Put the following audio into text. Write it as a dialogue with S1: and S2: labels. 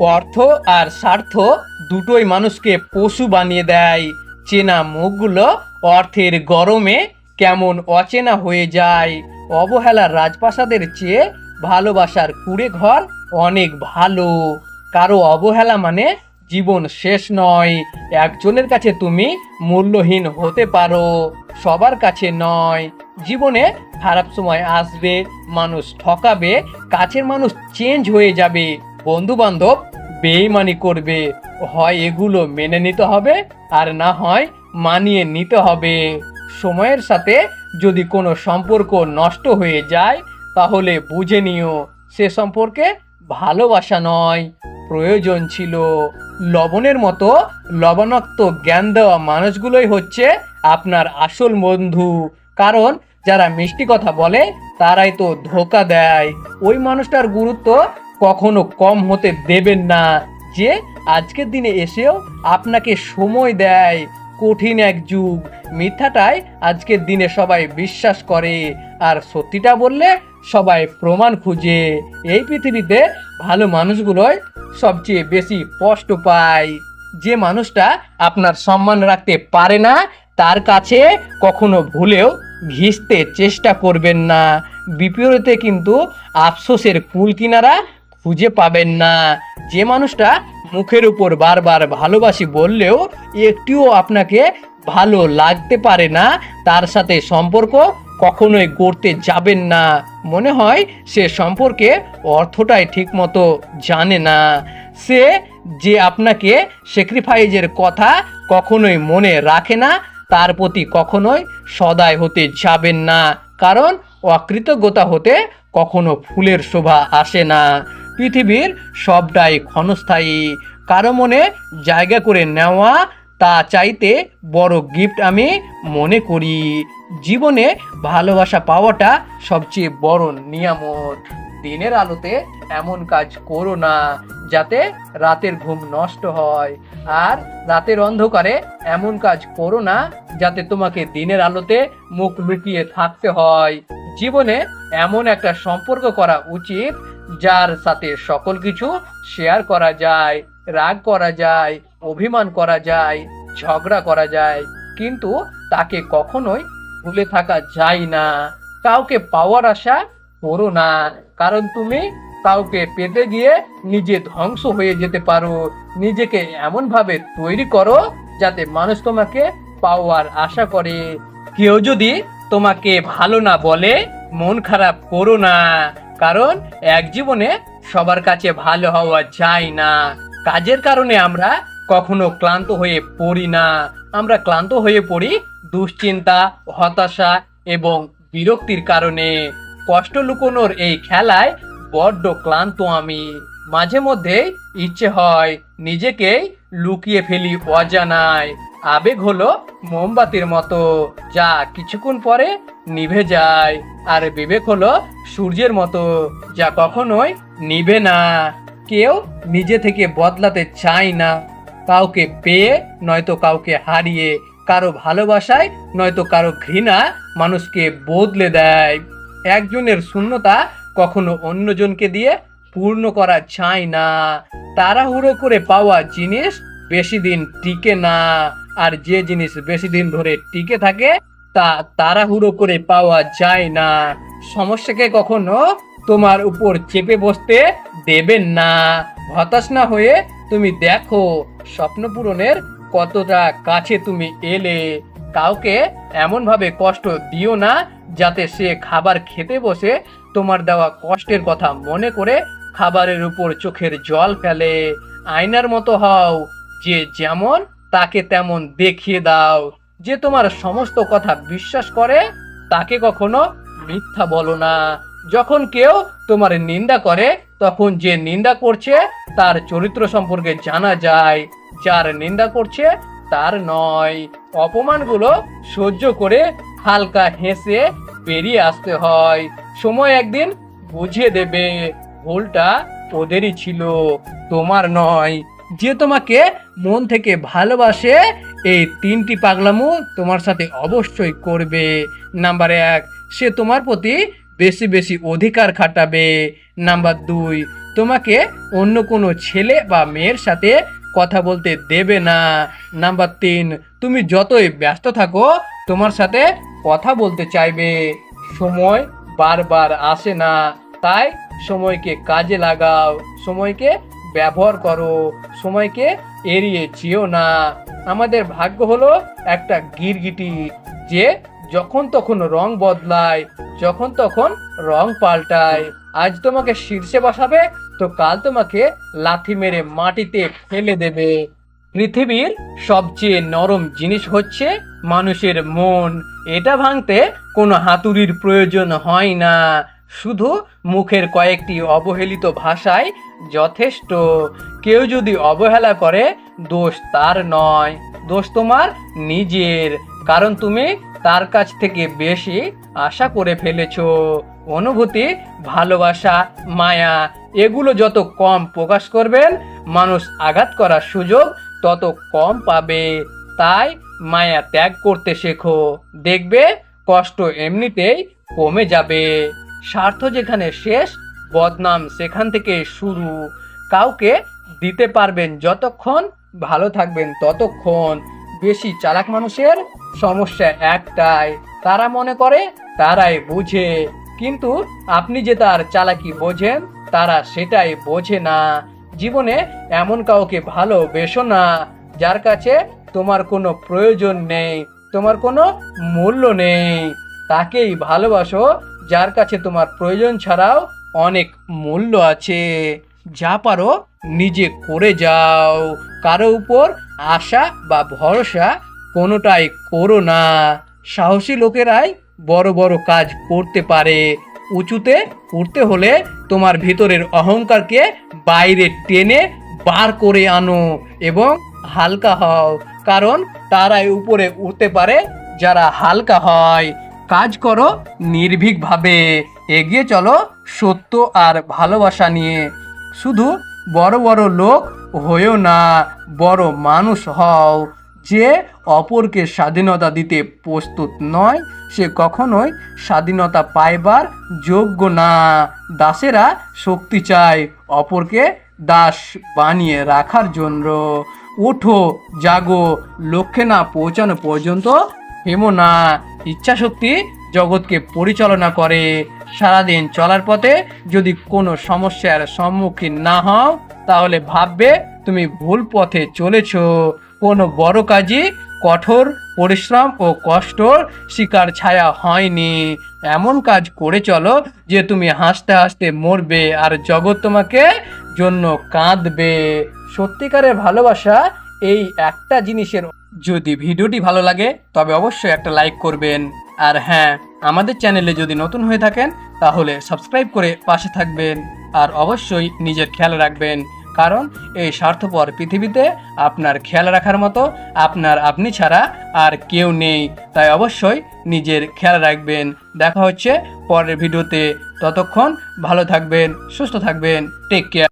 S1: অর্থ আর স্বার্থ দুটোই মানুষকে পশু বানিয়ে দেয়। চেনা মুখগুলো অর্থের গরমে কেমন অচেনা হয়ে যায়। অবহেলার রাজপ্রাসাদের চেয়ে ভালোবাসার কুড়ে ঘর অনেক ভালো। কারও অবহেলা মানে জীবন শেষ নয়। একজনের কাছে তুমি মূল্যহীন হতে পারো, সবার কাছে নয়। জীবনে খারাপ সময় আসবে, মানুষ ঠকাবে, কাছের মানুষ চেঞ্জ হয়ে যাবে। বন্ধু বান্ধব বেইমানি করবে। হয় এগুলো মেনে নিতে হবে আর না হয় মানিয়ে নিতে হবে। সময়ের সাথে যদি কোনো সম্পর্ক নষ্ট হয়ে যায়, তাহলে বুঝে নিও, সে সম্পর্কে ভালোবাসা নয়, প্রয়োজন ছিল। লবণের মতো লবণাক্ত জ্ঞান দেওয়া মানুষগুলোই হচ্ছে আপনার আসল বন্ধু। কারণ যারা মিষ্টি কথা বলে, তারাই তো ধোকা দেয়। ওই মানুষটার গুরুত্ব কখনো কম হতে দেবেন না যে আজকের দিনে এসেও আপনাকে সময় দেয়। কঠিন এক যুগ। মিথ্যাটাই আজকের দিনে সবাই বিশ্বাস করে। আর সত্যিটা বললে সবাই প্রমাণ খুঁজে। এই পৃথিবীতে ভালো মানুষগুলোই সবচেয়ে বেশি কষ্ট পায়। যে মানুষটা আপনার সম্মান রাখতে পারে না, তার কাছে কখনো ভুলেও ঘিসতে চেষ্টা করবেন না। বিপরীতে কিন্তু আফসোসের কুল কিনারা খুঁজে পাবেন না। যে মানুষটা মুখের উপর বারবার ভালোবাসি বললেও একটিও আপনাকে ভালো লাগতে পারে না, তার সাথে সম্পর্ক কখনোই গড়তে যাবেন না। মনে হয় সে সম্পর্কে অর্থটাই ঠিকমতো জানে না। সে যে আপনাকে স্যাক্রিফাইজের কথা কখনোই মনে রাখে না, তার প্রতি কখনোই সদায় হতে যাবেন না। কারণ অকৃতজ্ঞতা হতে কখনো ফুলের শোভা আসে না। পৃথিবীর সবটাই ক্ষণস্থায়ী। কারও মনে জায়গা করে নেওয়া, তা চাইতে বড় গিফট আমি মনে করি। জীবনে ভালোবাসা পাওয়াটা সবচেয়ে বড় নিয়ামত। দিনের আলোতে এমন কাজ করো না, যাতে রাতের ঘুম নষ্ট হয়। আর রাতের অন্ধকারে এমন কাজ করো না, যাতে তোমাকে দিনের আলোতে মুখ লুকিয়ে থাকতে হয়। জীবনে এমন একটা সম্পর্ক করা উচিত যার সাথে সকল কিছু শেয়ার করা যায়, রাগ করা যায়, অভিমান করা যায়, ঝগড়া করা যায়, কিন্তু তাকে কখনোই ভুলে থাকা যায় না। কাউকে পাওয়ার আশা করো না, কারণ তুমি কাউকে পেতে গিয়ে নিজে ধ্বংস হয়ে যেতে পারো। নিজেকে এমন ভাবে তৈরি করো যাতে মানুষ তোমাকে পাওয়ার আশা করে। কেউ যদি তোমাকে ভালো না বলে, মন খারাপ করো না। কারণ এক জীবনে সবার কাছে ভালো হওয়া যায় না। কাজের কারণে আমরা কখনো ক্লান্ত হয়ে পড়ি না। আমরা ক্লান্ত হয়ে পড়ি দুশ্চিন্তা, হতাশা এবং বিরক্তির কারণে। কষ্ট লুকোনোর এই খেলায় বড্ড ক্লান্ত আমি। মাঝে মধ্যে ইচ্ছে হয় নিজেকেই লুকিয়ে ফেলি অজানায়। আবেগ হলো মোমবাতির মতো, যা কিছুক্ষণ পরে নিভে যায়। আর বিবেক হলো সূর্যের মতো, যা কখনোই নিভে না। কেউ নিজে থেকে বদলাতে চায় না। কাউকে পেয়ে নয়তো কাউকে হারিয়ে, কারও ভালোবাসায় নয়তো কারও ঘৃণা মানুষকে বদলে দেয়। একজনের শূন্যতা কখনো অন্যজনকে দিয়ে পূর্ণ করা চায় না। তাড়াহুড়ো করে পাওয়া জিনিস বেশি দিন টিকে না। আর যে জিনিস বেশি দিন ধরে টিকে থাকে তা তাড়াহুড়ো করে পাওয়া যায় না। সমস্যাকে কখনো তোমার উপর চেপে বসতে দেবেন না। হতাশ না হয়ে তুমি দেখো, স্বপ্ন পূরণের কতটা কাছে তুমি এলে। কাউকে এমন ভাবে কষ্ট দিও না যাতে সে খাবার খেতে বসে। তোমার দেওয়া কষ্টের কথা মনে করে খাবারের উপর চোখের জল ফেলে। আয়নার মতো হও, যে যেমন তাকে তেমন দেখিয়ে দাও। যে তোমার সমস্ত কথা বিশ্বাস করে, তাকে কখনো মিথ্যা বলো না। যখন কেউ তোমার নিন্দা করে, তখন যে নিন্দা করছে, তার চরিত্র সম্পর্কে জানা যায়। যার নিন্দা করছে, তার নয়। অপমানগুলো সহ্য করে হালকা হেসে বেরিয়ে আসতে হয়। সময় একদিন বুঝিয়ে দেবে, ভুলটা ওদেরই ছিল, তোমার নয়। যে তোমাকে মন থেকে ভালোবাসে এই তিনটি পাগলামো তোমার সাথে অবশ্যই করবে। নাম্বার এক, সে তোমার প্রতি বেশি বেশি অধিকার খাটাবে। নাম্বার দুই, তোমাকে অন্য কোনো ছেলে বা মেয়ের সাথে কথা বলতে দেবে না। নাম্বার তিন, তুমি যতই ব্যস্ত থাকো, তোমার সাথে কথা বলতে চাইবে। সময় বারবার আসে না, তাই সময়কে কাজে লাগাও। সময়কে ব্যবহার করো। সময়কে এড়িয়ে যেও না। আমাদের ভাগ্য হলো একটা গিরগিটি, যে যখন তখন রং বদলায়, যখন তখন রং পাল্টায়। আজ তোমাকে শীর্ষে বসাবে, তো কাল তোমাকে লাথি মেরে মাটিতে ফেলে দেবে। পৃথিবীর সবচেয়ে নরম জিনিস হচ্ছে মানুষের মন। এটা ভাঙতে কোনো হাতুড়ির প্রয়োজন হয় না। শুধু মুখের কয়েকটি অবহেলিত ভাষায় যথেষ্ট। কেউ যদি অবহেলা করে, দোষ তার নয়, দোষ তোমার নিজের। কারণ তুমি তার কাছ থেকে বেশি আশা করে ফেলেছ। অনুভূতি, ভালোবাসা, মায়া, এগুলো যত কম প্রকাশ করবেন, মানুষ আঘাত করার সুযোগ তত কম পাবে। তাই মায়া ত্যাগ করতে শেখো। দেখবে, কষ্ট এমনিতেই কমে যাবে। স্বার্থ যেখানে শেষ বদনাম সেখান থেকে শুরু কাউকে দিতে পারবেন যতক্ষণ ভালো থাকবেন ততক্ষণ। বেশি চালাক মানুষের সমস্যা একটাই, তারা মনে করে, তারাই বুঝে। কিন্তু আপনি যে তার চালাকি বোঝেন, তারা সেটাই বোঝে না। জীবনে এমন কাউকে ভালোবেসো না, যার কাছে তোমার কোনো প্রয়োজন নেই, তোমার কোনো মূল্য নেই। তাকেই ভালোবাসো, যার কাছে তোমার প্রয়োজন ছাড়াও অনেক মূল্য আছে। যা পারো নিজে করে যাও। কারও উপর আশা বা ভরসা কোনোটাই করো না। সাহসী লোকেরাই বড় বড় কাজ করতে পারে। উঁচুতে উঠতে হলে তোমার ভিতরের অহংকারকে বাইরে টেনে বার করে আনো এবং হালকা হও, কারণ তারাই উপরে উঠতে পারে যারা হালকা হয়। কাজ করো নির্ভীকভাবে। এগিয়ে চলো সত্য আর ভালোবাসা নিয়ে। শুধু বড় বড় লোক হয়েও না, বড় মানুষ হও। যে অপরকে স্বাধীনতা দিতে প্রস্তুত নয়, সে কখনোই স্বাধীনতা পাইবার যোগ্য না। দাসেরা শক্তি চায় অপরকে দাস বানিয়ে রাখার জন্য। ওঠো জাগো, লক্ষ্যে না পৌঁছানো পর্যন্ত হেমো না। ইচ্ছাশক্তি জগৎকে পরিচালনা করে। সারাদিন চলার পথে যদি কোনো সমস্যার সম্মুখীন না হও, তাহলে ভাববে তুমি ভুল পথে চলেছ। কোনো বড় কাজই কঠোর পরিশ্রম ও কষ্টর শিকার ছায়া হয়নি। এমন কাজ করে চলো যে তুমি হাসতে হাসতে মরবে আর জগৎ তোমাকে জন্য কাঁদবে। সত্যিকারের ভালোবাসা এই একটা জিনিসের যদি ভিডিওটি ভালো লাগে, তবে অবশ্যই একটা লাইক করবেন। আর হ্যাঁ আমাদের চ্যানেলে যদি নতুন হয়ে থাকেন, তাহলে সাবস্ক্রাইব করে পাশে থাকবেন আর অবশ্যই নিজের খেয়াল রাখবেন। কারণ এই স্বার্থপর পৃথিবীতে আপনার খেয়াল রাখার মতো আপনার আপনি ছাড়া আর কেউ নেই। তাই অবশ্যই নিজের খেয়াল রাখবেন। দেখা হচ্ছে পরের ভিডিওতে। ততক্ষণ ভালো থাকবেন, সুস্থ থাকবেন। Take care